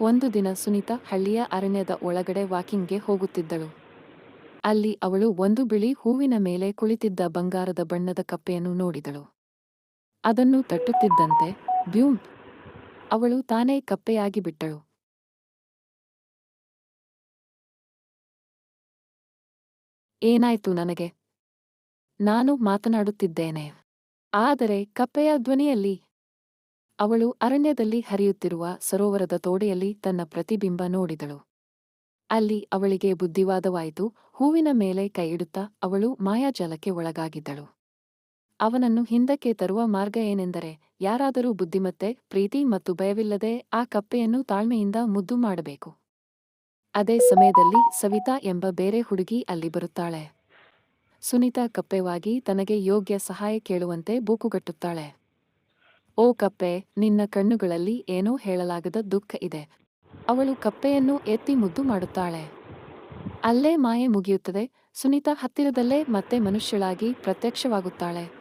ಒಂದು ದಿನ ಸುನೀತಾ ಹಳ್ಳಿಯ ಅರಣ್ಯದ ಒಳಗಡೆ ವಾಕಿಂಗ್ಗೆ ಹೋಗುತ್ತಿದ್ದಳು. ಅಲ್ಲಿ ಅವಳು ಒಂದು ಬಿಳಿ ಹೂವಿನ ಮೇಲೆ ಕುಳಿತಿದ್ದ ಬಂಗಾರದ ಬಣ್ಣದ ಕಪ್ಪೆಯನ್ನು ನೋಡಿದಳು. ಅದನ್ನು ತಟ್ಟುತ್ತಿದ್ದಂತೆ ಬ್ಯೂಮ್ ಅವಳು ತಾನೇ ಕಪ್ಪೆಯಾಗಿ ಬಿಟ್ಟಳು. ಏನಾಯ್ತು ನನಗೆ? ನಾನು ಮಾತನಾಡುತ್ತಿದ್ದೇನೆ. ಆದರೆ ಕಪ್ಪೆಯ ಧ್ವನಿಯಲ್ಲಿ ಅವಳು ಅರಣ್ಯದಲ್ಲಿ ಹರಿಯುತ್ತಿರುವ ಸರೋವರದ ತೋಡೆಯಲ್ಲಿ ತನ್ನ ಪ್ರತಿಬಿಂಬ ನೋಡಿದಳು. ಅಲ್ಲಿ ಅವಳಿಗೆ ಬುದ್ಧಿವಾದವಾಯಿತು, ಹೂವಿನ ಮೇಲೆ ಕೈಯಿಡುತ್ತಾ ಅವಳು ಮಾಯಾಜಾಲಕ್ಕೆ ಒಳಗಾಗಿದ್ದಳು. ಅವನನ್ನು ಹಿಂದಕ್ಕೆ ತರುವ ಮಾರ್ಗ ಏನೆಂದರೆ, ಯಾರಾದರೂ ಬುದ್ಧಿಮತ್ತೆ, ಪ್ರೀತಿ ಮತ್ತು ಭಯವಿಲ್ಲದೆ ಆ ಕಪ್ಪೆಯನ್ನು ತಾಳ್ಮೆಯಿಂದ ಮುದ್ದು ಮಾಡಬೇಕು. ಅದೇ ಸಮಯದಲ್ಲಿ ಸವಿತಾ ಎಂಬ ಬೇರೆ ಹುಡುಗಿ ಅಲ್ಲಿ ಬರುತ್ತಾಳೆ. ಸುನೀತಾ ಕಪ್ಪೆವಾಗಿ ತನಗೆ ಯೋಗ್ಯ ಸಹಾಯ ಕೇಳುವಂತೆ ಬೂಕುಗಟ್ಟುತ್ತಾಳೆ. ಓ ಕಪ್ಪೆ, ನಿನ್ನ ಕಣ್ಣುಗಳಲ್ಲಿ ಏನೋ ಹೇಳಲಾಗದ ದುಃಖ ಇದೆ. ಅವಳು ಕಪ್ಪೆಯನ್ನು ಎತ್ತಿ ಮುದ್ದು ಮಾಡುತ್ತಾಳೆ. ಅಲ್ಲೇ ಮಾಯೆ ಮುಗಿಯುತ್ತದೆ. ಸುನೀತಾ ಹತ್ತಿರದಲ್ಲೇ ಮತ್ತೆ ಮನುಷ್ಯಳಾಗಿ ಪ್ರತ್ಯಕ್ಷವಾಗುತ್ತಾಳೆ.